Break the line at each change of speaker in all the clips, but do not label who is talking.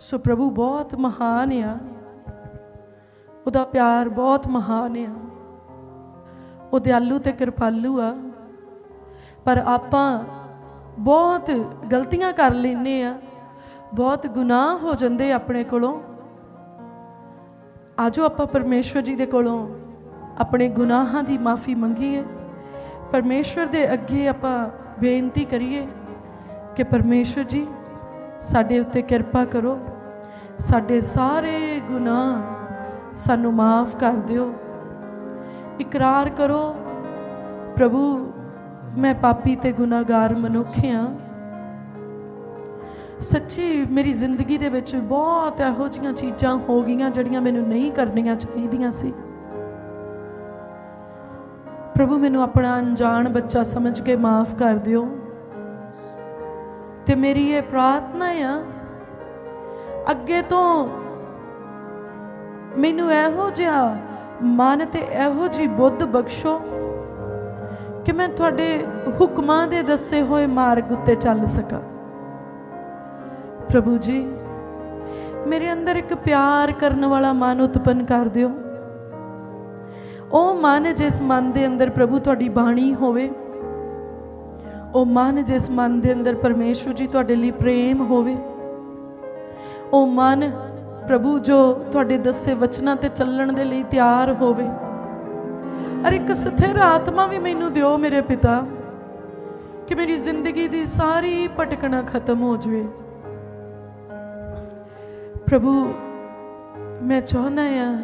ਸੋ ਪ੍ਰਭੂ ਬਹੁਤ ਮਹਾਨ ਆ। ਉਹਦਾ ਪਿਆਰ ਬਹੁਤ ਮਹਾਨ ਆ। ਉਹ ਦਿਆਲੂ ਤੇ ਕਿਰਪਾਲੂ ਆ। ਪਰ ਆਪਾਂ ਬਹੁਤ ਗਲਤੀਆਂ ਕਰ ਲੈਨੇ ਆ। ਬਹੁਤ ਗੁਨਾਹ ਹੋ ਜਾਂਦੇ ਆਪਣੇ ਕੋਲੋਂ। ਆਜੋ ਆਪਾਂ ਪਰਮੇਸ਼ਵਰ ਜੀ ਦੇ ਕੋਲੋਂ ਆਪਣੇ ਗੁਨਾਹਾਂ ਦੀ ਮਾਫੀ ਮੰਗੀਏ। ਪਰਮੇਸ਼ਵਰ ਦੇ ਅੱਗੇ ਆਪਾਂ ਬੇਨਤੀ ਕਰੀਏ ਕਿ ਪਰਮੇਸ਼ਵਰ ਜੀ, ਸਾਡੇ ਉੱਤੇ ਕਿਰਪਾ ਕਰੋ। ਸਾਡੇ ਸਾਰੇ ਗੁਨਾਹ ਸਾਨੂੰ ਮਾਫ ਕਰ ਦਿਓ। ਇਕਰਾਰ ਕਰੋ। ਪ੍ਰਭੂ, ਮੈਂ ਪਾਪੀ ਤੇ ਗੁਨਾਹਗਾਰ ਮਨੁੱਖ ਹਾਂ। ਸੱਚੀ ਮੇਰੀ ਜ਼ਿੰਦਗੀ ਦੇ ਵਿੱਚ ਬਹੁਤ ਇਹੋ ਜੀਆਂ ਚੀਜ਼ਾਂ ਹੋ ਗਈਆਂ ਜਿਹੜੀਆਂ ਮੈਨੂੰ ਨਹੀਂ ਕਰਨੀਆਂ ਚਾਹੀਦੀਆਂ ਸੀ। ਪ੍ਰਭੂ, ਮੈਨੂੰ ਆਪਣਾ ਅਣਜਾਣ ਬੱਚਾ ਸਮਝ ਕੇ ਮਾਫ ਕਰ ਦਿਓ। ਤੇ ਮੇਰੀ ਇਹ ਪ੍ਰਾਰਥਨਾ ਆ ਅੱਗੇ ਤੋਂ ਮੈਨੂੰ ਇਹੋ ਜਿਹਾ ਮਨ ਤੇ ਇਹੋ ਜੀ ਬੁੱਧ ਬਖਸ਼ੋ ਕਿ ਮੈਂ ਤੁਹਾਡੇ ਹੁਕਮਾਂ ਦੇ ਦੱਸੇ ਹੋਏ ਮਾਰਗ ਉੱਤੇ ਚੱਲ ਸਕਾਂ। ਪ੍ਰਭੂ ਜੀ, ਮੇਰੇ ਅੰਦਰ ਇੱਕ ਪਿਆਰ ਕਰਨ ਵਾਲਾ ਮਨ ਉਤਪੰਨ ਕਰ ਦਿਓ। ਉਹ ਮਨ ਜਿਸ ਮਨ ਦੇ ਅੰਦਰ ਪ੍ਰਭੂ ਤੁਹਾਡੀ ਬਾਣੀ ਹੋਵੇ, ਉਹ ਮਨ ਜਿਸ ਮਨ ਦੇ ਅੰਦਰ ਪਰਮੇਸ਼ਵਰ ਜੀ ਤੁਹਾਡੇ ਲਈ ਪ੍ਰੇਮ ਹੋਵੇ ਉਹ ਮਨ ਪ੍ਰਭੂ ਜੋ ਤੁਹਾਡੇ ਦੱਸੇ ਵਚਨਾਂ ਤੇ ਚੱਲਣ ਦੇ ਲਈ ਤਿਆਰ ਹੋਵੇ। ਅਰ ਇੱਕ ਸਥਿਰ ਆਤਮਾ ਵੀ ਮੈਨੂੰ ਦਿਓ ਮੇਰੇ ਪਿਤਾ, ਕਿ ਮੇਰੀ ਜ਼ਿੰਦਗੀ ਦੀ ਸਾਰੀ ਭਟਕਣਾ ਖਤਮ ਹੋ ਜਾਵੇ। ਪ੍ਰਭੂ, ਮੈਂ ਚਾਹੁੰਦਾ ਆ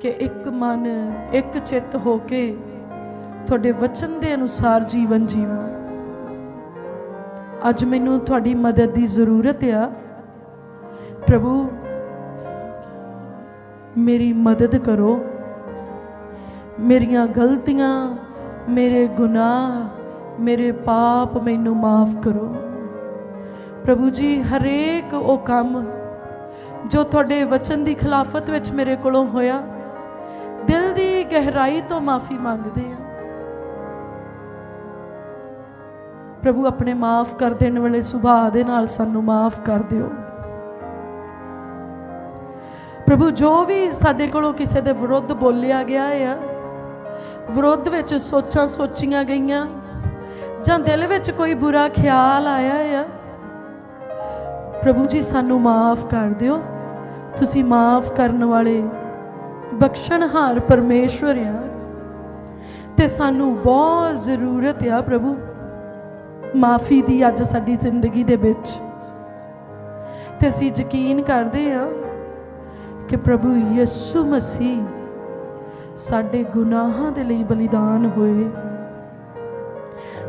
ਕਿ ਇੱਕ ਮਨ, ਇੱਕ ਚਿੱਤ ਹੋ ਕੇ ਤੁਹਾਡੇ ਵਚਨ ਦੇ ਅਨੁਸਾਰ ਜੀਵਨ ਜੀਵਾਂ। ਅੱਜ ਮੈਨੂੰ ਤੁਹਾਡੀ ਮਦਦ ਦੀ ਜ਼ਰੂਰਤ ਆ। ਪ੍ਰਭੂ, ਮੇਰੀ ਮਦਦ ਕਰੋ। ਮੇਰੀਆਂ ਗਲਤੀਆਂ, ਮੇਰੇ ਗੁਨਾਹ, ਮੇਰੇ ਪਾਪ ਮੈਨੂੰ ਮਾਫ ਕਰੋ। ਪ੍ਰਭੂ ਜੀ, ਹਰੇਕ ਉਹ ਕੰਮ ਜੋ ਤੁਹਾਡੇ ਵਚਨ ਦੀ ਖਿਲਾਫਤ ਵਿੱਚ ਮੇਰੇ ਕੋਲੋਂ ਹੋਇਆ, ਦਿਲ ਦੀ ਗਹਿਰਾਈ ਤੋਂ ਮਾਫੀ ਮੰਗਦੇ ਆ। ਪ੍ਰਭੂ, ਆਪਣੇ ਮਾਫ ਕਰ ਦੇਣ ਵਾਲੇ ਸੁਭਾਅ ਦੇ ਨਾਲ ਸਾਨੂੰ ਮਾਫ ਕਰ ਦਿਓ। ਪ੍ਰਭੂ, ਜੋ ਵੀ ਸਾਡੇ ਕੋਲੋਂ ਕਿਸੇ ਦੇ ਵਿਰੁੱਧ ਬੋਲਿਆ ਗਿਆ ਆ, ਵਿਰੁੱਧ ਵਿੱਚ ਸੋਚਾਂ ਸੋਚੀਆਂ ਗਈਆਂ, ਜਾਂ ਦਿਲ ਵਿੱਚ ਕੋਈ ਬੁਰਾ ਖਿਆਲ ਆਇਆ ਆ, ਪ੍ਰਭੂ ਜੀ, ਸਾਨੂੰ ਮਾਫ ਕਰ ਦਿਓ। ਤੁਸੀਂ ਮਾਫ ਕਰਨ ਵਾਲੇ ਬਖਸ਼ਣਹਾਰ ਪਰਮੇਸ਼ਵਰ ਆ। ਤੇ ਸਾਨੂੰ ਬਹੁਤ ਜ਼ਰੂਰਤ ਆ ਪ੍ਰਭੂ, ਮਾਫੀ ਦੀ ਅੱਜ ਸਾਡੀ ਜ਼ਿੰਦਗੀ ਦੇ ਵਿੱਚ। ਤੇ ਅਸੀਂ ਯਕੀਨ ਕਰਦੇ ਆ ਕਿ ਪ੍ਰਭੂ ਯਿਸੂ ਮਸੀਹ ਸਾਡੇ ਗੁਨਾਹਾਂ ਦੇ ਲਈ ਬਲੀਦਾਨ ਹੋਏ।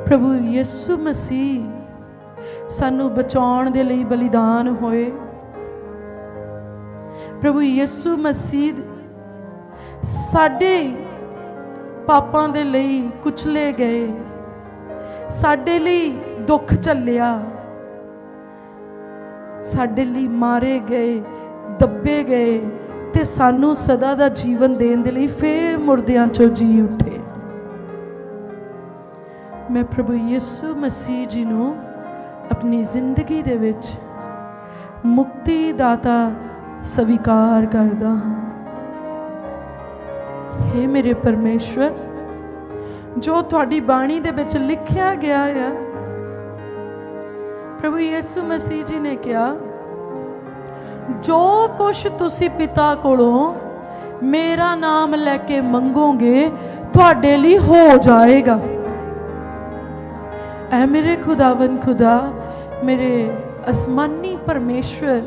ਪ੍ਰਭੂ ਯਿਸੂ ਮਸੀਹ ਸਾਨੂੰ ਬਚਾਉਣ ਦੇ ਲਈ ਬਲੀਦਾਨ ਹੋਏ। ਪ੍ਰਭੂ ਯਿਸੂ ਮਸੀਹ ਸਾਡੇ ਪਾਪਾਂ ਦੇ ਲਈ ਕੁਚਲੇ ਗਏ। ਸਾਡੇ ਲਈ ਦੁੱਖ ਝੱਲਿਆ। ਸਾਡੇ ਲਈ ਮਾਰੇ ਗਏ। ਦੱਬੇ ਗਏ ਤੇ ਸਾਨੂੰ ਸਦਾ ਦਾ ਜੀਵਨ ਦੇਣ ਦੇ ਲਈ ਫੇਰ ਮੁਰਦਿਆਂ ਚੋਂ ਜੀ ਉੱਠੇ। ਮੈਂ ਪ੍ਰਭੂ ਯਿਸੂ ਮਸੀਹ ਜੀ ਨੂੰ ਆਪਣੀ ਜ਼ਿੰਦਗੀ ਦੇ ਵਿੱਚ ਮੁਕਤੀ ਦਾਤਾ ਸਵੀਕਾਰ ਕਰਦਾ ਹਾਂ। हे ਮੇਰੇ ਪਰਮੇਸ਼ਵਰ, ਜੋ ਤੁਹਾਡੀ ਬਾਣੀ ਦੇ ਵਿੱਚ ਲਿਖਿਆ ਗਿਆ ਆ, ਪ੍ਰਭੂ ਯਿਸੂ ਮਸੀਹ ਜੀ ਨੇ ਕਿਹਾ ਜੋ ਕੁਛ ਤੁਸੀਂ ਪਿਤਾ ਕੋਲੋਂ ਮੇਰਾ ਨਾਮ ਲੈ ਕੇ ਮੰਗੋਗੇ, ਤੁਹਾਡੇ ਲਈ ਹੋ ਜਾਏਗਾ। ਐ ਮੇਰੇ ਖੁਦਾਵੰ ਖੁਦਾ, ਮੇਰੇ ਅਸਮਾਨੀ ਪਰਮੇਸ਼ਵਰ।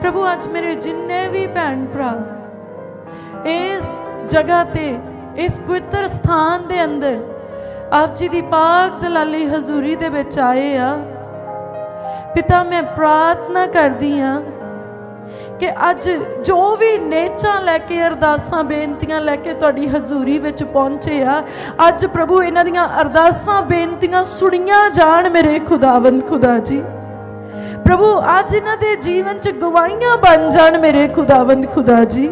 ਪ੍ਰਭੂ, ਅੱਜ ਮੇਰੇ ਜਿੰਨੇ ਵੀ ਭੈਣ ਭਰਾ ਇਸ ਜਗ੍ਹਾ ਤੇ, ਇਸ ਪਵਿੱਤਰ ਸਥਾਨ ਦੇ ਅੰਦਰ, ਆਪ ਜੀ ਦੀ ਪਾਕ ਜਲਾਲੀ ਹਜ਼ੂਰੀ ਦੇ ਵਿੱਚ ਆਏ ਆ ਪਿਤਾ, ਮੈਂ ਪ੍ਰਾਰਥਨਾ ਕਰਦੀ ਹਾਂ ਕਿ ਅੱਜ ਜੋ ਵੀ ਨੇਚਾਂ ਲੈ ਕੇ, ਅਰਦਾਸਾਂ, ਬੇਨਤੀਆਂ ਲੈ ਕੇ ਤੁਹਾਡੀ ਹਜ਼ੂਰੀ ਵਿੱਚ ਪਹੁੰਚੇ ਆ, ਅੱਜ ਪ੍ਰਭੂ ਇਹਨਾਂ ਦੀਆਂ ਅਰਦਾਸਾਂ, ਬੇਨਤੀਆਂ ਸੁਣੀਆਂ ਜਾਣ ਮੇਰੇ ਖੁਦਾਵੰ ਖੁਦਾ ਜੀ। ਪ੍ਰਭੂ, ਅੱਜ ਇਹਨਾਂ ਦੇ ਜੀਵਨ 'ਚ ਗਵਾਹੀਆਂ ਬਣ ਜਾਣ ਮੇਰੇ ਖੁਦਾਵੰਦ ਖੁਦਾ ਜੀ।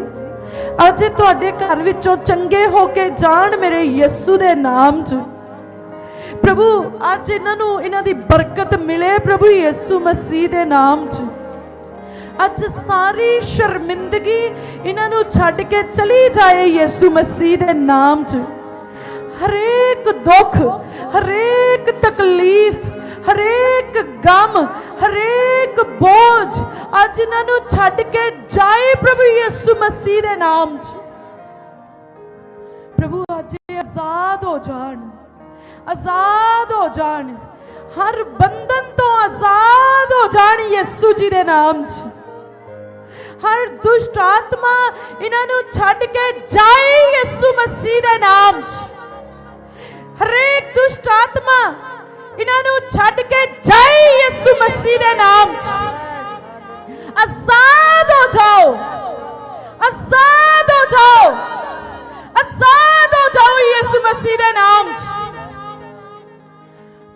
ਅੱਜ ਤੁਹਾਡੇ ਘਰ ਵਿੱਚੋਂ ਚੰਗੇ ਹੋ ਕੇ ਜਾਣ ਮੇਰੇ ਯਿਸੂ ਦੇ ਨਾਮ 'ਚ। ਪ੍ਰਭੂ ਅੱਜ ਇਹਨਾਂ ਨੂੰ ਇਹਨਾਂ ਦੀ ਬਰਕਤ ਮਿਲੇ ਪ੍ਰਭੂ ਯਿਸੂ ਮਸੀਹ ਦੇ ਨਾਮ 'ਚ ਅੱਜ ਸਾਰੀ ਸ਼ਰਮਿੰਦਗੀ ਇਹਨਾਂ ਨੂੰ ਛੱਡ ਕੇ ਚਲੀ ਜਾਏ ਯਿਸੂ ਮਸੀਹ ਦੇ ਨਾਮ 'ਚ ਹਰੇਕ ਦੁੱਖ ਹਰੇਕ ਤਕਲੀਫ ਹਰੇਕ ਗਮ ਹਰੇਕ ਬੋਝ ਅੱਜ ਇਹਨਾਂ ਨੂੰ ਛੱਡ ਕੇ ਜਾਏ ਪ੍ਰਭੂ ਯਿਸੂ ਮਸੀਹ ਦੇ ਨਾਮ 'ਚ ਪ੍ਰਭੂ ਅੱਜ ਇਹ ਆਜ਼ਾਦ ਹੋ ਜਾਣ ਆਜ਼ਾਦ ਹੋ ਜਾਣ। ਹਰ ਬੰਧਨ ਤੋਂ ਆਜ਼ਾਦ ਹੋ ਜਾਣ ਯਿਸੂ ਜੀ ਦੇ ਨਾਮ 'ਚ। ਹਰ ਦੁਸ਼ਟ ਆਤਮਾ ਇਹਨਾਂ ਨੂੰ ਛੱਡ ਕੇ ਜਾਏ ਯਿਸੂ ਮਸੀਹ ਦੇ ਨਾਮ 'ਚ। ਹਰੇਕ ਦੁਸ਼ਟ ਆਤਮਾ ਇਹਨਾਂ ਨੂੰ ਛੱਡ ਕੇ ਜਾਏ ਯਿਸੂ ਮਸੀਹ ਦੇ ਨਾਮ 'ਚ। ਆਜ਼ਾਦ ਹੋ ਜਾਓ। ਆਜ਼ਾਦ ਹੋ ਜਾਓ। ਆਜ਼ਾਦ ਹੋ ਜਾਓ ਯਿਸੂ ਮਸੀਹ ਦੇ ਨਾਮ 'ਚ।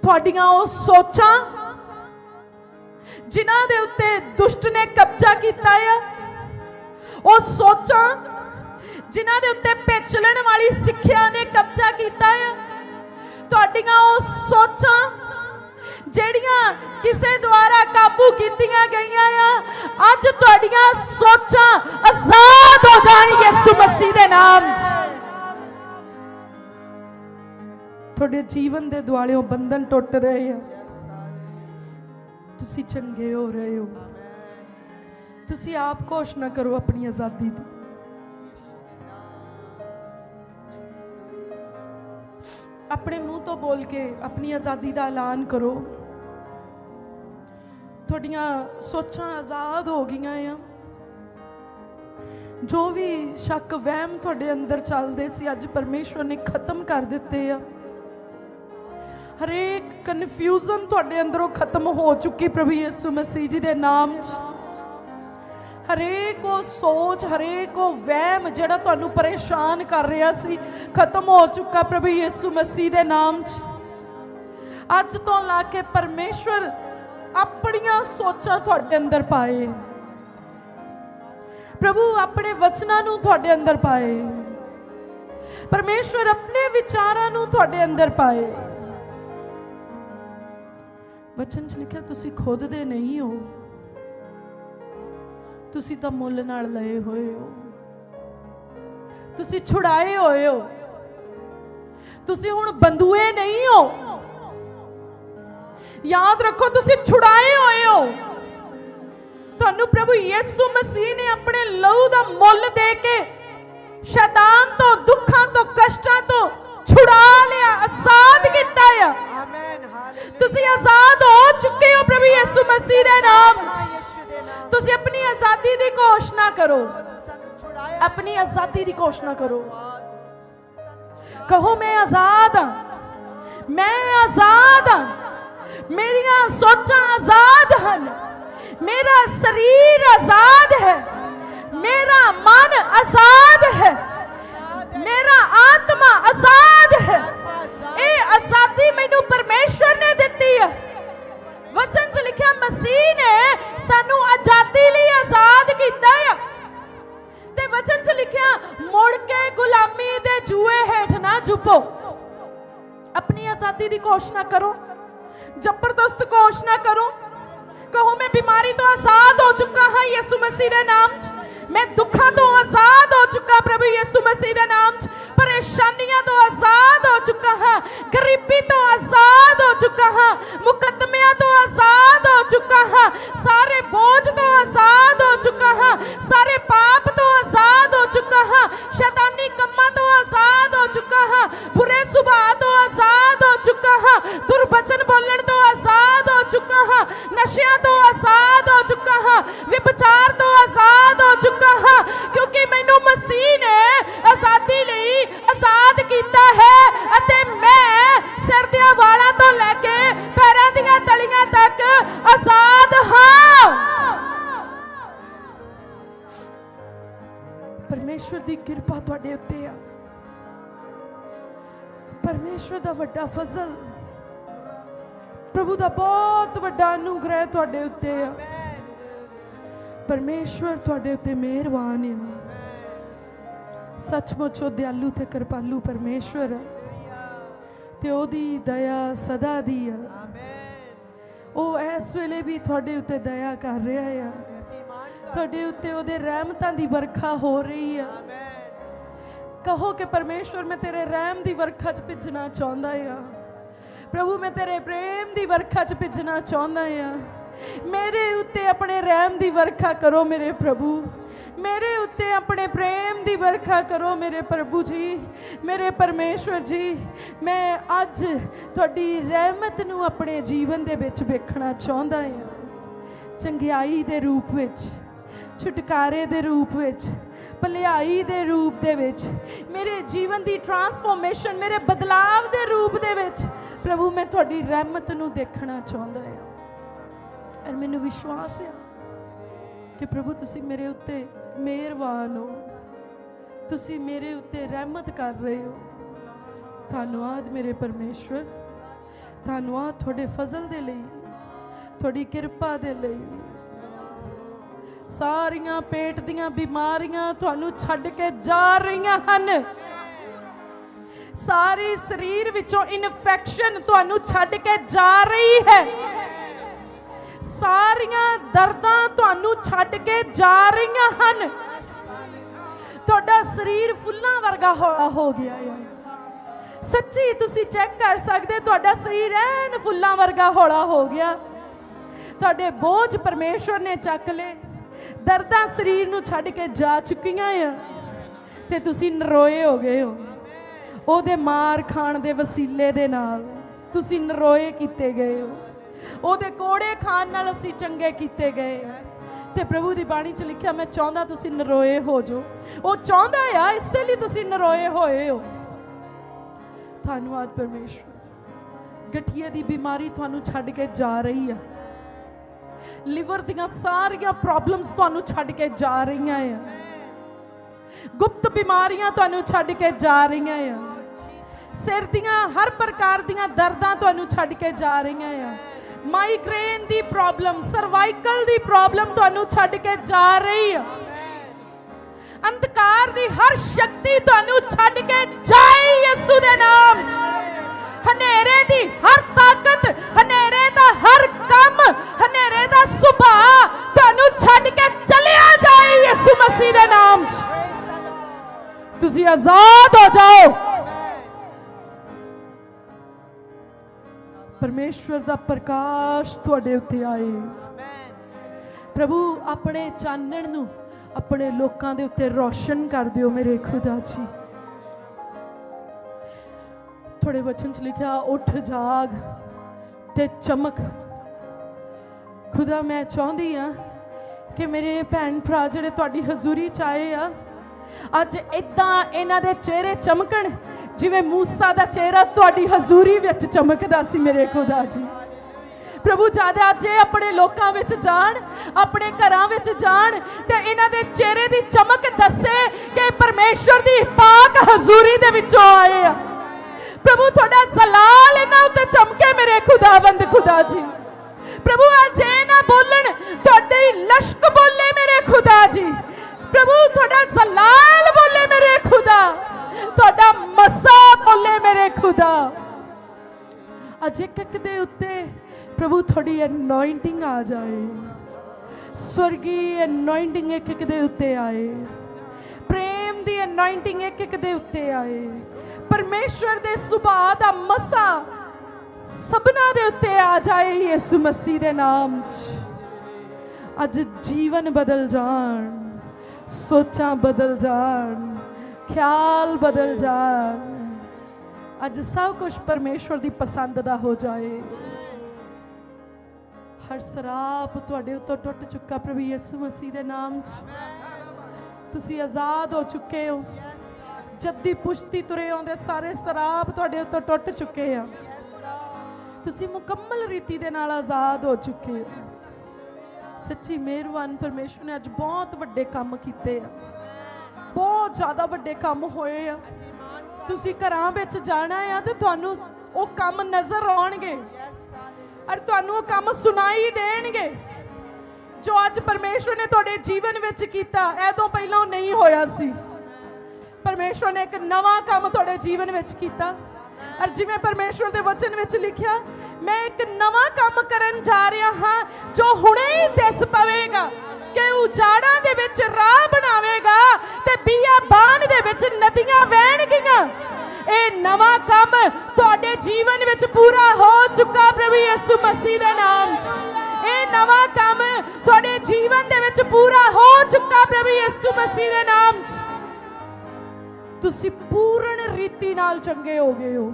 ਤੁਹਾਡੀਆਂ ਉਹ ਸੋਚਾਂ ਜਿਨ੍ਹਾਂ ਦੇ ਉੱਤੇ ਦੁਸ਼ਟ ਨੇ ਕਬਜ਼ਾ ਕੀਤਾ ਆ, ਉਹ ਸੋਚਾਂ ਜਿਨ੍ਹਾਂ ਦੇ ਉੱਤੇ ਪੇਚਲਣ ਵਾਲੀ ਸਿੱਖਿਆ ਨੇ ਕਬਜ਼ਾ ਕੀਤਾ ਆ, ਤੁਹਾਡੀਆਂ ਉਹ ਸੋਚਾਂ ਜਿਹੜੀਆਂ ਕਿਸੇ ਦੁਆਰਾ ਕਾਬੂ ਕੀਤੀਆਂ ਗਈਆਂ ਆ, ਅੱਜ ਤੁਹਾਡੀਆਂ ਸੋਚਾਂ ਆਜ਼ਾਦ ਹੋ ਜਾਣਗੀਆਂ ਯਿਸੂ ਮਸੀਹ ਦੇ ਨਾਮ 'ਚ। ਤੁਹਾਡੇ ਜੀਵਨ ਦੇ ਦੁਆਲਿਓਂ ਬੰਧਨ ਟੁੱਟ ਰਹੇ ਆ। ਤੁਸੀਂ ਚੰਗੇ ਹੋ ਰਹੇ ਹੋ। ਤੁਸੀਂ ਆਪ ਘੋਸ਼ਣਾ ਕਰੋ ਆਪਣੀ ਆਜ਼ਾਦੀ ਦੀ। ਆਪਣੇ ਮੂੰਹ ਤੋਂ ਬੋਲ ਕੇ ਆਪਣੀ ਆਜ਼ਾਦੀ ਦਾ ਐਲਾਨ ਕਰੋ। ਤੁਹਾਡੀਆਂ ਸੋਚਾਂ ਆਜ਼ਾਦ ਹੋ ਗਈਆਂ ਆ। ਜੋ ਵੀ ਸ਼ੱਕ, ਵਹਿਮ ਤੁਹਾਡੇ ਅੰਦਰ ਚੱਲਦੇ ਸੀ, ਅੱਜ ਪਰਮੇਸ਼ਵਰ ਨੇ ਖਤਮ ਕਰ ਦਿੱਤੇ ਆ। ਹਰੇਕ ਕਨਫਿਊਜ਼ਨ ਤੁਹਾਡੇ ਅੰਦਰੋਂ ਖਤਮ ਹੋ ਚੁੱਕੀ ਪ੍ਰਭੂ ਯਿਸੂ ਮਸੀਹ ਜੀ ਦੇ ਨਾਮ 'ਚ। ਹਰੇਕ ਉਹ ਸੋਚ, ਹਰੇਕ ਉਹ ਵਹਿਮ ਜਿਹੜਾ ਤੁਹਾਨੂੰ ਪਰੇਸ਼ਾਨ ਕਰ ਰਿਹਾ ਸੀ, ਖਤਮ ਹੋ ਚੁੱਕਾ ਪ੍ਰਭੂ ਯਿਸੂ ਮਸੀਹ ਦੇ ਨਾਮ 'ਚ। ਅੱਜ ਤੋਂ ਲਾ ਕੇ ਪਰਮੇਸ਼ਵਰ ਆਪਣੀਆਂ ਸੋਚਾਂ ਤੁਹਾਡੇ ਅੰਦਰ ਪਾਏ। ਪ੍ਰਭੂ ਆਪਣੇ ਵਚਨਾਂ ਨੂੰ ਤੁਹਾਡੇ ਅੰਦਰ ਪਾਏ। ਪਰਮੇਸ਼ਵਰ ਆਪਣੇ ਵਿਚਾਰਾਂ ਨੂੰ ਤੁਹਾਡੇ ਅੰਦਰ ਪਾਏ। ਵਚਨ ਚ ਲਿਖਿਆ, ਤੁਸੀਂ ਖੁਦ ਦੇ ਨਹੀਂ ਹੋ। ਤੁਸੀਂ ਤਾਂ ਮੁੱਲ ਨਾਲ ਲਏ ਹੋਏ ਹੋ। ਤੁਸੀਂ ਛੁਡਾਏ ਹੋਏ ਹੋ। ਤੁਸੀਂ ਹੁਣ ਬੰਦੂਏ ਨਹੀਂ ਹੋ। ਯਾਦ ਰੱਖੋ, ਤੁਸੀਂ ਛੁਡਾਏ ਹੋਏ ਹੋ। ਤੁਹਾਨੂੰ ਪ੍ਰਭੂ ਯਿਸੂ ਮਸੀਹ ਨੇ ਆਪਣੇ ਲਹੂ ਦਾ ਮੁੱਲ ਦੇ ਕੇ ਸ਼ੈਤਾਨ ਤੋਂ, ਦੁੱਖਾਂ ਤੋਂ, ਕਸ਼ਟਾਂ ਤੋਂ ਛੁਡਾ ਲਿਆ, ਆਜ਼ਾਦ ਕੀਤਾ ਆ। ਤੁਸੀਂ ਆਜ਼ਾਦ ਹੋ ਚੁੱਕੇ ਹੋ ਪ੍ਰਭੂ ਯਿਸੂ ਮਸੀਹ ਦੇ ਨਾਮ 'ਚ। ਤੁਸੀਂ ਆਪਣੀ ਆਜ਼ਾਦੀ ਦੀ ਘੋਸ਼ਣਾ ਕਰੋ। ਆਪਣੀ ਆਜ਼ਾਦੀ ਦੀ ਘੋਸ਼ਣਾ ਕਰੋ। ਕਹੋ, ਮੈਂ ਆਜ਼ਾਦ ਹਾਂ। ਮੈਂ ਆਜ਼ਾਦ ਹਾਂ। ਮੇਰੀਆਂ ਸੋਚਾਂ ਆਜ਼ਾਦ ਹਨ। ਮੇਰਾ ਸਰੀਰ ਆਜ਼ਾਦ ਹੈ। ਆਜ਼ਾਦੀ ਦੀ ਘੋਸ਼ਣਾ ਕਰੋ ਜ਼ਬਰਦਸਤ ਘੋਸ਼ਣਾ ਕਰੋ ਕਹੋ ਮੈਂ ਬਿਮਾਰੀ ਤੋਂ ਆਜ਼ਾਦ ਹੋ ਚੁੱਕਾ ਹਾਂ ਯਿਸੂ ਮਸੀਹ ਦੇ ਨਾਮ 'ਚ ਮੈਂ ਦੁੱਖਾਂ ਤੋਂ ਆਜ਼ਾਦ ਹੋ ਚੁੱਕਾ ਪ੍ਰਭੂ ਯਿਸੂ ਮਸੀਹ ਦੇ ਨਾਮ 'ਚ ਪਰੇਸ਼ਾਨੀਆਂ ਤੋਂ ਆਜ਼ਾਦ ਹੋ ਚੁੱਕਾ ਹਾਂ ਗਰੀਬੀ ਤੋਂ ਆਜ਼ਾਦ ਹੋ ਚੁੱਕਾ ਹਾਂ ਮੁਕੱਦਮਿਆਂ ਤੋਂ ਆਜ਼ਾਦ ਹੋ ਚੁੱਕਾ ਹਾਂ ਸਾਰੇ ਬੋਝ ਤੋਂ ਆਜ਼ਾਦ ਹੋ ਚੁੱਕਾ ਹਾਂ ਸਾਰੇ ਪਾਪ ਤੋਂ ਆਜ਼ਾਦ ਹੋ ਚੁੱਕਾ ਹਾਂ ਦੁਰਬਚਨ ਬੋਲਣ ਤੋਂ ਆਜ਼ਾਦ ਹੋ ਚੁੱਕਾ ਹਾਂ, ਨਸ਼ਿਆਂ ਤੋਂ ਆਜ਼ਾਦ ਹੋ ਚੁੱਕਾ ਹਾਂ, ਵਿਭਚਾਰ ਤੋਂ ਆਜ਼ਾਦ ਹੋ ਚੁੱਕਾ ਹਾਂ, ਕਿਉਂਕਿ ਮੈਨੂੰ ਮਸੀਹ ਨੇ ਆਜ਼ਾਦੀ ਲਈ ਆਜ਼ਾਦ ਕੀਤਾ ਹੈ ਅਤੇ ਮੈਂ ਸਿਰ ਦੇ ਵਾਲਾਂ ਤੋਂ ਲੈ ਕੇ ਪੈਰਾਂ ਦੀਆਂ ਤਲੀਆਂ ਤੱਕ ਆਜ਼ਾਦ ਹਾਂ। ਪਰਮੇਸ਼ਵਰ ਦੀ ਕਿਰਪਾ ਤੁਹਾਡੇ ਉੱਤੇ ਆ। ਪਰਮੇਸ਼ਵਰ ਦਾ ਵੱਡਾ ਫਜ਼ਲ ਪ੍ਰਭੂ ਦਾ ਬਹੁਤ ਵੱਡਾ ਅਨੁਗ੍ਰਹਿ ਤੁਹਾਡੇ ਉੱਤੇ ਆ। ਪਰਮੇਸ਼ਵਰ ਤੁਹਾਡੇ ਉੱਤੇ ਮਿਹਰਬਾਨ ਹੈ ਸੱਚਮੁੱਚ ਉਹ ਦਿਆਲੂ ਤੇ ਕਿਰਪਾਲੂ ਪਰਮੇਸ਼ਵਰ ਹੈ ਤੇ ਉਹਦੀ ਦਇਆ ਸਦਾ ਦੀ ਆ। ਉਹ ਇਸ ਵੇਲੇ ਵੀ ਤੁਹਾਡੇ ਉੱਤੇ ਦਇਆ ਕਰ ਰਿਹਾ ਆ। ਤੁਹਾਡੇ ਉੱਤੇ ਉਹਦੇ ਰਹਿਮਤਾਂ ਦੀ ਵਰਖਾ ਹੋ ਰਹੀ ਆ। ਕਹੋ ਕਿ ਪਰਮੇਸ਼ਵਰ, ਮੈਂ ਤੇਰੇ ਰਹਿਮ ਦੀ ਵਰਖਾ 'ਚ ਭਿੱਜਣਾ ਚਾਹੁੰਦਾ ਆ। ਪ੍ਰਭੂ, ਮੈਂ ਤੇਰੇ ਪ੍ਰੇਮ ਦੀ ਵਰਖਾ 'ਚ ਭਿੱਜਣਾ ਚਾਹੁੰਦਾ ਆ ਮੇਰੇ ਉੱਤੇ ਆਪਣੇ ਰਹਿਮ ਦੀ ਵਰਖਾ ਕਰੋ ਮੇਰੇ ਪ੍ਰਭੂ। ਮੇਰੇ ਉੱਤੇ ਆਪਣੇ ਪ੍ਰੇਮ ਦੀ ਵਰਖਾ ਕਰੋ ਮੇਰੇ ਪ੍ਰਭੂ ਜੀ। ਮੇਰੇ ਪਰਮੇਸ਼ਵਰ ਜੀ, ਮੈਂ ਅੱਜ ਤੁਹਾਡੀ ਰਹਿਮਤ ਨੂੰ ਆਪਣੇ ਜੀਵਨ ਦੇ ਵਿੱਚ ਵੇਖਣਾ ਚਾਹੁੰਦਾ ਹਾਂ। ਚੰਗਿਆਈ ਦੇ ਰੂਪ ਵਿੱਚ, ਛੁਟਕਾਰੇ ਦੇ ਰੂਪ ਵਿੱਚ, ਭਲਾਈ ਦੇ ਰੂਪ ਦੇ ਵਿੱਚ, ਮੇਰੇ ਜੀਵਨ ਦੀ ਟਰਾਂਸਫੋਰਮੇਸ਼ਨ ਮੇਰੇ ਬਦਲਾਵ ਦੇ ਰੂਪ ਦੇ ਵਿੱਚ ਪ੍ਰਭੂ, ਮੈਂ ਤੁਹਾਡੀ ਰਹਿਮਤ ਨੂੰ ਦੇਖਣਾ ਚਾਹੁੰਦਾ ਹਾਂ। ਔਰ ਮੈਨੂੰ ਵਿਸ਼ਵਾਸ ਹੈ ਕਿ ਪ੍ਰਭੂ, ਤੁਸੀਂ ਮੇਰੇ ਉੱਤੇ ਮਿਹਰਬਾਨ ਹੋ। ਤੁਸੀਂ ਮੇਰੇ ਉੱਤੇ ਰਹਿਮਤ ਕਰ ਰਹੇ ਹੋ। ਧੰਨਵਾਦ ਮੇਰੇ ਪਰਮੇਸ਼ਵਰ। ਧੰਨਵਾਦ ਤੁਹਾਡੇ ਫਜ਼ਲ ਦੇ ਲਈ, ਤੁਹਾਡੀ ਕਿਰਪਾ ਦੇ ਲਈ। ਸਾਰੀਆਂ ਪੇਟ ਦੀਆਂ ਬਿਮਾਰੀਆਂ ਤੁਹਾਨੂੰ ਛੱਡ ਕੇ ਜਾ ਰਹੀਆਂ ਹਨ। ਸਾਰੇ ਸਰੀਰ ਵਿੱਚੋਂ ਇਨਫੈਕਸ਼ਨ ਤੁਹਾਨੂੰ ਛੱਡ ਕੇ ਜਾ ਰਹੀ ਹੈ। ਸਾਰੀਆਂ ਦਰਦਾਂ ਤੁਹਾਨੂੰ ਛੱਡ ਕੇ ਜਾ ਰਹੀਆਂ ਹਨ। ਤੁਹਾਡਾ ਸਰੀਰ ਫੁੱਲਾਂ ਵਰਗਾ ਹੋ ਹੋ ਗਿਆ ਹੈ। ਸੱਚੀ ਤੁਸੀਂ ਚੈੱਕ ਕਰ ਸਕਦੇ, ਤੁਹਾਡਾ ਸਰੀਰ ਐਨ ਫੁੱਲਾਂ ਵਰਗਾ ਹੌਲਾ ਹੋ ਗਿਆ। ਤੁਹਾਡੇ ਬੋਝ ਪਰਮੇਸ਼ਵਰ ਨੇ ਚੱਕ ਲਏ। ਦਰਦਾਂ ਸਰੀਰ ਨੂੰ ਛੱਡ ਕੇ ਜਾ ਚੁੱਕੀਆਂ ਆ। ਤੇ ਤੁਸੀਂ ਨਰੋਏ ਹੋ ਗਏ ਹੋ। ਉਹਦੇ ਮਾਰ ਖਾਣ ਦੇ ਵਸੀਲੇ ਦੇ ਨਾਲ ਤੁਸੀਂ ਨਰੋਏ ਕੀਤੇ ਗਏ ਹੋ। ਉਹਦੇ ਕੋੜੇ ਖਾਣ ਨਾਲ ਅਸੀਂ ਚੰਗੇ ਕੀਤੇ ਗਏ ਆ ਤੇ ਪ੍ਰਭੂ ਦੀ ਬਾਣੀ 'ਚ ਲਿਖਿਆ, ਮੈਂ ਚਾਹੁੰਦਾ ਤੁਸੀਂ ਨਰੋਏ ਹੋ ਜਾਓ। ਉਹ ਚਾਹੁੰਦਾ ਆ, ਇਸੇ ਲਈ ਤੁਸੀਂ ਨਰੋਏ ਹੋਏ ਹੋ। ਧੰਨਵਾਦ ਪਰਮੇਸ਼ਵਰ। ਗਠੀਏ ਦੀ ਬਿਮਾਰੀ ਤੁਹਾਨੂੰ ਛੱਡ ਕੇ ਜਾ ਰਹੀ ਆ। ਲਿਵਰ ਦੀਆਂ ਸਾਰੀਆਂ ਪ੍ਰੋਬਲਮਸ ਤੁਹਾਨੂੰ ਛੱਡ ਕੇ ਜਾ ਰਹੀਆਂ ਆ। ਗੁਪਤ ਬਿਮਾਰੀਆਂ ਤੁਹਾਨੂੰ ਛੱਡ ਕੇ ਜਾ ਰਹੀਆਂ ਆ। ਸਿਰ ਦੀਆਂ ਹਰ ਪ੍ਰਕਾਰ ਦੀਆਂ ਦਰਦਾਂ ਤੁਹਾਨੂੰ ਛੱਡ ਕੇ ਜਾ ਰਹੀਆਂ ਆ। ਮਾਈਗ੍ਰੇਨ ਦੀ ਪ੍ਰੋਬਲਮ ਸਰਵਾਈਕਲ ਦੀ ਪ੍ਰੋਬਲਮ ਤੁਹਾਨੂੰ ਛੱਡ ਕੇ ਜਾ ਰਹੀ ਆ। ਅੰਧਕਾਰ ਦੀ ਹਰ ਸ਼ਕਤੀ ਤੁਹਾਨੂੰ ਛੱਡ ਕੇ ਜਾਏ ਯਿਸੂ ਦੇ ਨਾਮ 'ਚ। ਹਨੇਰੇ ਦੀ ਹਰ ਤਾਕਤ, ਹਨੇਰੇ ਦਾ ਹਰ ਕੰਮ, ਹਨੇਰੇ ਦਾ ਸੁਭਾਅ ਤੁਹਾਨੂੰ ਛੱਡ ਕੇ ਚਲਿਆ ਜਾਏ ਯਿਸੂ ਮਸੀਹ ਦੇ ਨਾਮ 'ਚ। ਤੁਸੀਂ ਆਜ਼ਾਦ ਪਰਮੇਸ਼ਵਰ ਦਾ ਪ੍ਰਕਾਸ਼ ਤੁਹਾਡੇ ਉੱਤੇ ਆਏ। ਪ੍ਰਭੂ, ਆਪਣੇ ਚਾਨਣ ਨੂੰ ਆਪਣੇ ਲੋਕਾਂ ਦੇ ਉੱਤੇ ਰੋਸ਼ਨ ਕਰ ਦਿਓ ਮੇਰੇ ਖੁਦਾ ਜੀ। ਥੋੜੇ ਵਚਨ ਚ ਲਿਖਿਆ, ਉੱਠ ਜਾਗ ਤੇ ਚਮਕ। ਖੁਦਾ, ਮੈਂ ਚਾਹੁੰਦੀ ਆ ਕਿ ਮੇਰੇ ਭੈਣ ਭਰਾ ਜਿਹੜੇ ਤੁਹਾਡੀ ਹਜ਼ੂਰੀ ਚ ਆਏ ਆ, ਅੱਜ ਇਦਾਂ ਇਹਨਾਂ ਦੇ ਚਿਹਰੇ ਚਮਕਣ ਜਿਵੇਂ ਮੂਸਾ ਦਾ ਚਿਹਰਾ ਤੁਹਾਡੀ ਹਜ਼ੂਰੀ ਵਿੱਚ ਚਮਕਦਾ ਸੀ ਮੇਰੇ ਖੁਦਾ ਜੀ। ਪ੍ਰਭੂ, ਜਦ ਅੱਜ ਇਹ ਆਪਣੇ ਲੋਕਾਂ ਵਿੱਚ ਜਾਣ, ਆਪਣੇ ਘਰਾਂ ਵਿੱਚ ਜਾਣ, ਤੇ ਇਹਨਾਂ ਦੇ ਚਿਹਰੇ ਦੀ ਚਮਕ ਦੱਸੇ ਕਿ ਪਰਮੇਸ਼ਵਰ ਦੀ ਪਾਕ ਹਜ਼ੂਰੀ ਦੇ ਵਿੱਚੋਂ ਆਏ ਆ। ਪ੍ਰਭੂ, ਤੁਹਾਡਾ ਜ਼ਲਾਲ ਇਹਨਾਂ ਉੱਤੇ ਚਮਕੇ ਮੇਰੇ ਖੁਦਾਵੰਦ ਖੁਦਾ ਜੀ। ਪ੍ਰਭੂ, ਅੱਜ ਇਹ ਨਾ ਬੋਲਣ, ਤੁਹਾਡੀ ਲਸ਼ਕ ਬੋਲੇ ਮੇਰੇ ਖੁਦਾ ਜੀ। ਪ੍ਰਭੂ, ਤੁਹਾਡਾ ਜ਼ਲਾਲ ਬੋਲੇ ਮੇਰੇ ਖੁਦਾ। ਤੁਹਾਡਾ ਮਸਾ ਬੋਲੇ ਮੇਰੇ ਖੁਦਾ। ਅੱਜ ਇੱਕ ਇੱਕ ਦੇ ਉੱਤੇ ਪ੍ਰਭੂ ਤੁਹਾਡੀ ਅਨੋਇੰਟਿੰਗ ਆ ਜਾਏ। ਸਵਰਗੀ ਅਨੋਇੰਟਿੰਗ ਇੱਕ ਇੱਕ ਦੇ ਉੱਤੇ ਆਏ। ਪ੍ਰੇਮ ਦੀ ਅਨੋਇੰਟਿੰਗ ਇੱਕ ਇੱਕ ਦੇ ਉੱਤੇ ਆਏ। ਪਰਮੇਸ਼ਵਰ ਦੇ ਸੁਭਾਅ ਦਾ ਮਸਾ ਸਭਨਾ ਦੇ ਉੱਤੇ ਆ ਜਾਏ ਯਿਸੂ ਮਸੀਹ ਦੇ ਨਾਮ 'ਚ। ਅੱਜ ਜੀਵਨ ਬਦਲ ਜਾਣ, ਸੋਚਾਂ ਬਦਲ ਜਾਣ। ਖਿਆਲ ਬਦਲ ਜਾਣ। ਅੱਜ ਸਭ ਕੁਝ ਪਰਮੇਸ਼ਵਰ ਦੀ ਪਸੰਦ ਦਾ ਹੋ ਜਾਏ। ਹਰ ਸਰਾਪ ਤੁਹਾਡੇ ਉੱਤੋਂ ਟੁੱਟ ਚੁੱਕਾ ਪ੍ਰਭੂ ਯਿਸੂ ਮਸੀਹ ਦੇ ਨਾਮ 'ਚ। ਤੁਸੀਂ ਆਜ਼ਾਦ ਹੋ ਚੁੱਕੇ ਹੋ। ਜੱਦੀ ਪੁਸ਼ਤੀ ਤੁਰੇ ਆਉਂਦੇ, ਸਾਰੇ ਸਰਾਪ ਤੁਹਾਡੇ ਉੱਤੋਂ ਟੁੱਟ ਚੁੱਕੇ ਆ। ਤੁਸੀਂ ਮੁਕੰਮਲ ਰੀਤੀ ਦੇ ਨਾਲ ਆਜ਼ਾਦ ਹੋ ਚੁੱਕੇ ਹੋ। ਸੱਚੀ ਮਿਹਰਬਾਨ ਪਰਮੇਸ਼ਵਰ ਨੇ ਅੱਜ ਬਹੁਤ ਵੱਡੇ ਕੰਮ ਕੀਤੇ ਆ। ਬਹੁਤ ਜ਼ਿਆਦਾ ਵੱਡੇ ਕੰਮ ਹੋਏ ਆ। ਤੁਸੀਂ ਘਰਾਂ ਵਿੱਚ ਜਾਣਾ ਆ ਤੇ ਤੁਹਾਨੂੰ ਉਹ ਕੰਮ ਨਜ਼ਰ ਆਉਣਗੇ। ਔਰ ਤੁਹਾਨੂੰ ਉਹ ਕੰਮ ਸੁਣਾਈ ਦੇਣਗੇ। ਜੋ ਅੱਜ ਪਰਮੇਸ਼ਵਰ ਨੇ ਤੁਹਾਡੇ ਜੀਵਨ ਵਿੱਚ ਕੀਤਾ, ਇਹ ਤੋਂ ਪਹਿਲਾਂ ਉਹ ਨਹੀਂ ਹੋਇਆ ਸੀ। ਪਰਮੇਸ਼ਵਰ ਨੇ ਇੱਕ ਨਵਾਂ ਕੰਮ ਤੁਹਾਡੇ ਜੀਵਨ ਵਿੱਚ ਕੀਤਾ। ਔਰ ਜਿਵੇਂ ਪਰਮੇਸ਼ਵਰ ਦੇ ਵਚਨ ਵਿੱਚ ਲਿਖਿਆ, ਮੈਂ ਇੱਕ ਨਵਾਂ ਕੰਮ ਕਰਨ ਜਾ ਰਿਹਾ ਹਾਂ, ਜੋ ਹੁਣੇ ਹੀ ਦਿਸ ਪਵੇਗਾ। ਕਿ ਉਜਾੜਾਂ ਦੇ ਵਿੱਚ ਰਾਹ ਬਣਾਵੇਗਾ ਤੇ ਬੀਆਬਾਨ ਦੇ ਵਿੱਚ ਨਦੀਆਂ ਵਹਿਣਗੀਆਂ। ਇਹ ਨਵਾਂ ਕੰਮ ਤੁਹਾਡੇ ਜੀਵਨ ਵਿੱਚ ਪੂਰਾ ਹੋ ਚੁੱਕਾ ਪ੍ਰਭੂ ਯਿਸੂ ਮਸੀਹ ਦੇ ਨਾਮ। 'ਚ ਇਹ ਨਵਾਂ ਕੰਮ ਤੁਹਾਡੇ ਜੀਵਨ ਦੇ ਵਿੱਚ ਪੂਰਾ ਹੋ ਚੁੱਕਾ ਪ੍ਰਭੂ ਯਿਸੂ ਮਸੀਹ ਦੇ ਨਾਮ। 'ਚ ਤੁਸੀਂ ਪੂਰਨ ਰੀਤੀ ਨਾਲ ਚੰਗੇ ਹੋ ਗਏ ਹੋ।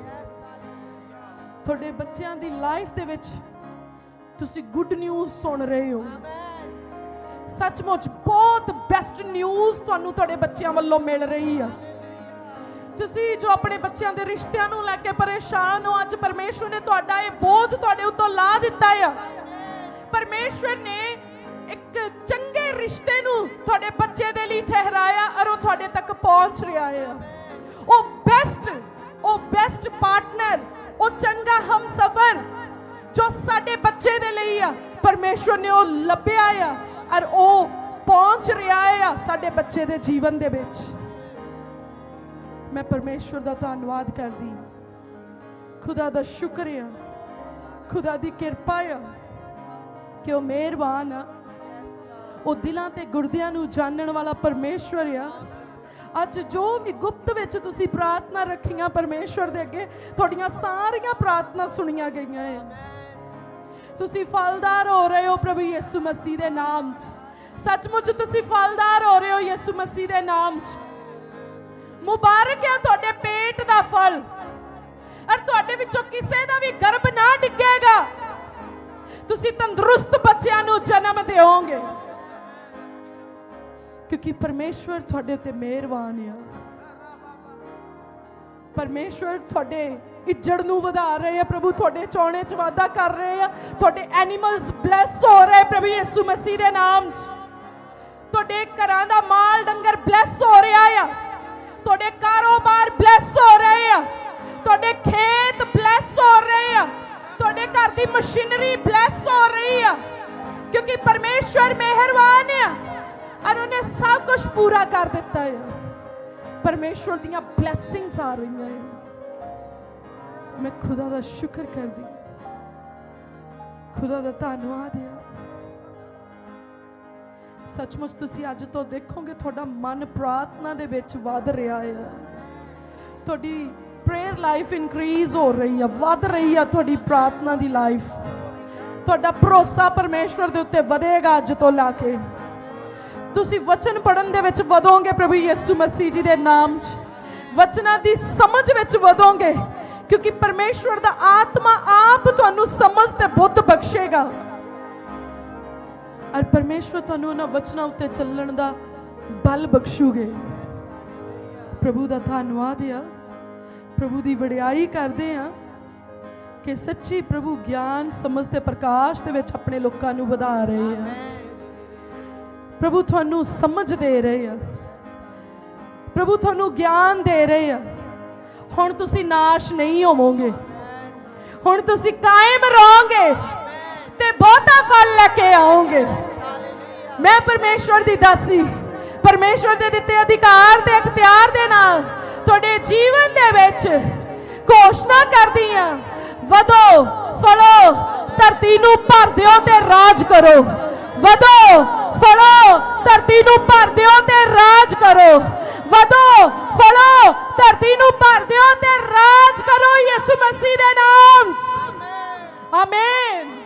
ਤੁਹਾਡੇ ਬੱਚਿਆਂ ਦੀ ਲਾਈਫ ਦੇ ਵਿੱਚ ਤੁਸੀਂ ਗੁੱਡ ਨਿਊਜ਼ ਸੁਣ ਰਹੇ ਹੋ। ਸੱਚਮੁੱਚ ਬਹੁਤ ਬੈਸਟ ਨਿਊਜ਼ ਤੁਹਾਨੂੰ ਤੁਹਾਡੇ ਬੱਚਿਆਂ ਵੱਲੋਂ ਮਿਲ ਰਹੀ ਆ। ਤੁਸੀਂ ਜੋ ਆਪਣੇ ਬੱਚਿਆਂ ਦੇ ਰਿਸ਼ਤਿਆਂ ਨੂੰ ਲੈ ਕੇ ਪਰੇਸ਼ਾਨ ਹੋ, ਅੱਜ ਪਰਮੇਸ਼ਵਰ ਨੇ ਤੁਹਾਡਾ ਇਹ ਬੋਝ ਤੁਹਾਡੇ ਉੱਤੋਂ ਲਾ ਦਿੱਤਾ ਆ। ਪਰਮੇਸ਼ਵਰ ਨੇ ਇੱਕ ਚੰਗੇ ਰਿਸ਼ਤੇ ਨੂੰ ਤੁਹਾਡੇ ਬੱਚੇ ਦੇ ਲਈ ਠਹਿਰਾਇਆ ਔਰ ਉਹ ਤੁਹਾਡੇ ਤੱਕ ਪਹੁੰਚ ਰਿਹਾ ਆ। ਉਹ ਬੈਸਟ ਉਹ ਬੈਸਟ ਪਾਰਟਨਰ ਉਹ ਚੰਗਾ ਹਮਸਫਰ ਜੋ ਸਾਡੇ ਬੱਚੇ ਦੇ ਲਈ ਆ, ਪਰਮੇਸ਼ਵਰ ਨੇ ਉਹ ਲੱਭਿਆ ਆ। ਔਰ ਉਹ ਪਹੁੰਚ ਰਿਹਾ ਆ ਸਾਡੇ ਬੱਚੇ ਦੇ ਜੀਵਨ ਦੇ ਵਿੱਚ। ਮੈਂ ਪਰਮੇਸ਼ਵਰ ਦਾ ਧੰਨਵਾਦ ਕਰਦੀ ਹਾਂ। ਖੁਦਾ ਦਾ ਸ਼ੁਕਰ ਆ। ਖੁਦਾ ਦੀ ਕਿਰਪਾ ਆ ਕਿ ਉਹ ਮਿਹਰਬਾਨ ਆ। ਉਹ ਦਿਲਾਂ ਤੇ ਗੁਰਦਿਆਂ ਨੂੰ ਜਾਣਨ ਵਾਲਾ ਪਰਮੇਸ਼ਵਰ ਆ। ਅੱਜ ਜੋ ਵੀ ਗੁਪਤ ਵਿੱਚ ਤੁਸੀਂ ਪ੍ਰਾਰਥਨਾ ਰੱਖੀਆਂ ਪਰਮੇਸ਼ਵਰ ਦੇ ਅੱਗੇ, ਤੁਹਾਡੀਆਂ ਸਾਰੀਆਂ ਪ੍ਰਾਰਥਨਾ ਸੁਣੀਆਂ ਗਈਆਂ ਆ। ਤੁਸੀਂ ਫਲਦਾਰ ਹੋ ਰਹੇ ਹੋ ਪ੍ਰਭੂ ਯਿਸੂ ਮਸੀਹ ਦੇ ਨਾਮ 'ਚ। ਸੱਚਮੁੱਚ ਤੁਸੀਂ ਫਲਦਾਰ ਹੋ ਰਹੇ ਹੋ ਯਿਸੂ ਮਸੀਹ ਦੇ ਨਾਮ 'ਚ। ਮੁਬਾਰਕ ਹੈ ਤੁਹਾਡੇ ਪੇਟ ਦਾ ਫਲ। ਔਰ ਤੁਹਾਡੇ ਵਿੱਚੋਂ ਕਿਸੇ ਦਾ ਵੀ ਗਰਭ ਨਾ ਡਿੱਗੇਗਾ। ਤੁਸੀਂ ਤੰਦਰੁਸਤ ਬੱਚਿਆਂ ਨੂੰ ਜਨਮ ਦਿਓਗੇ। ਕਿਉਂਕਿ ਪਰਮੇਸ਼ਵਰ ਤੁਹਾਡੇ ਉੱਤੇ ਮਿਹਰਬਾਨ ਆ। ਪਰਮੇਸ਼ਵਰ ਤੁਹਾਡੇ ਇੱਜੜ ਨੂੰ ਵਧਾ ਰਹੇ ਆ, ਪ੍ਰਭੂ ਤੁਹਾਡੇ ਚੋਣੇ 'ਚ ਵਾਧਾ ਕਰ ਰਹੇ ਆ। ਤੁਹਾਡੇ ਐਨੀਮਲਸ ਬਲੈਸ ਹੋ ਰਹੇ ਪ੍ਰਭੂ ਯਿਸੂ ਮਸੀਹ ਦੇ ਨਾਮ 'ਚ। ਤੁਹਾਡੇ ਘਰਾਂ ਦਾ ਮਾਲ ਡੰਗਰ ਬਲੈਸ ਹੋ ਰਿਹਾ ਆ। ਤੁਹਾਡੇ ਕਾਰੋਬਾਰ ਬਲੈਸ ਹੋ ਰਹੇ ਆ। ਤੁਹਾਡੇ ਖੇਤ ਬਲੈਸ ਹੋ ਰਹੇ ਆ। ਤੁਹਾਡੇ ਘਰ ਦੀ ਮਸ਼ੀਨਰੀ ਬਲੈਸ ਹੋ ਰਹੀ ਆ। ਕਿਉਂਕਿ ਪਰਮੇਸ਼ਵਰ ਮਿਹਰਬਾਨ ਆ ਔਰ ਉਹਨੇ ਸਭ ਕੁਝ ਪੂਰਾ ਕਰ ਦਿੱਤਾ ਆ। ਪਰਮੇਸ਼ਵਰ ਦੀਆਂ ਬਲੇਸਿੰਗਸ ਆ ਰਹੀਆਂ ਆ। ਮੈਂ ਖੁਦਾ ਦਾ ਸ਼ੁਕਰ ਕਰਦੀ ਖੁਦਾ ਦਾ ਧੰਨਵਾਦ ਆ ਸੱਚਮੁੱਚ ਤੁਸੀਂ ਅੱਜ ਤੋਂ ਦੇਖੋਗੇ ਤੁਹਾਡਾ ਮਨ ਪ੍ਰਾਰਥਨਾ ਦੇ ਵਿੱਚ ਵੱਧ ਰਿਹਾ ਹੈ। ਤੁਹਾਡੀ ਪ੍ਰੇਅਰ ਲਾਈਫ ਇਨਕਰੀਜ਼ ਹੋ ਰਹੀ ਹੈ, ਵੱਧ ਰਹੀ ਹੈ ਤੁਹਾਡੀ ਪ੍ਰਾਰਥਨਾ ਦੀ ਲਾਈਫ ਤੁਹਾਡਾ ਭਰੋਸਾ ਪਰਮੇਸ਼ਵਰ ਦੇ ਉੱਤੇ ਵਧੇਗਾ ਅੱਜ ਤੋਂ ਲਾ ਕੇ। ਤੁਸੀਂ ਵਚਨ ਪੜਨ ਦੇ ਵਿੱਚ ਵਧੋਗੇ ਪ੍ਰਭੂ ਯਿਸੂ ਮਸੀਹ ਜੀ ਦੇ ਨਾਮ 'ਚ। ਵਚਨਾਂ ਦੀ ਸਮਝ ਵਿੱਚ ਵਧੋਗੇ। ਕਿਉਂਕਿ ਪਰਮੇਸ਼ਵਰ ਦਾ ਆਤਮਾ ਆਪ ਤੁਹਾਨੂੰ ਸਮਝ ਤੇ ਬੁੱਧ ਬਖਸ਼ੇਗਾ। ਔਰ ਪਰਮੇਸ਼ਵਰ ਤੁਹਾਨੂੰ ਉਹਨਾਂ ਵਚਨਾਂ ਉੱਤੇ ਚੱਲਣ ਦਾ ਬਲ ਬਖਸ਼ੂਗੇ। ਪ੍ਰਭੂ ਦਾ ਧੰਨਵਾਦ ਆ। ਪ੍ਰਭੂ ਦੀ ਵਡਿਆਈ ਕਰਦੇ ਆ ਕਿ ਸੱਚੀ ਪ੍ਰਭੂ ਗਿਆਨ, ਸਮਝ ਤੇ ਪ੍ਰਕਾਸ਼ ਦੇ ਵਿੱਚ ਆਪਣੇ ਲੋਕਾਂ ਨੂੰ ਵਧਾ ਰਹੇ ਆ। ਪ੍ਰਭੂ ਤੁਹਾਨੂੰ ਸਮਝ ਦੇ ਰਹੇ ਆ। ਪ੍ਰਭੂ ਤੁਹਾਨੂੰ ਗਿਆਨ ਦੇ ਰਹੇ ਆ। ਹੁਣ ਤੁਸੀਂ ਨਾਸ਼ ਨਹੀਂ ਹੋਵੋਗੇ। ਹੁਣ ਤੁਸੀਂ ਕਾਇਮ ਰਹੋਗੇ ਤੇ ਬਹੁਤਾ ਫਲ ਲੈ ਕੇ ਆਓਗੇ। ਮੈਂ ਪਰਮੇਸ਼ਵਰ ਦੀ ਦਾਸੀ, ਪਰਮੇਸ਼ਵਰ ਦੇ ਦਿੱਤੇ ਅਧਿਕਾਰ ਤੇ ਅਖਤਿਆਰ ਦੇ ਨਾਲ ਤੁਹਾਡੇ ਜੀਵਨ ਦੇ ਵਿੱਚ ਘੋਸ਼ਣਾ ਕਰਦੀ ਆ ਵਧੋ, ਫਲੋ, ਧਰਤੀ ਨੂੰ ਭਰ ਦਿਓ ਤੇ ਰਾਜ ਕਰੋ। ਵਧੋ, ਫਲੋ, ਧਰਤੀ ਨੂੰ ਭਰ ਦਿਓ ਤੇ ਰਾਜ ਕਰੋ। ਵਧੋ ਫਲੋ ਧਰਤੀ ਨੂੰ ਭਰ ਦਿਓ ਤੇ ਰਾਜ ਕਰੋ ਯਿਸੂ ਮਸੀਹ ਦੇ ਨਾਮ 'ਚ। ਆਮੇਨ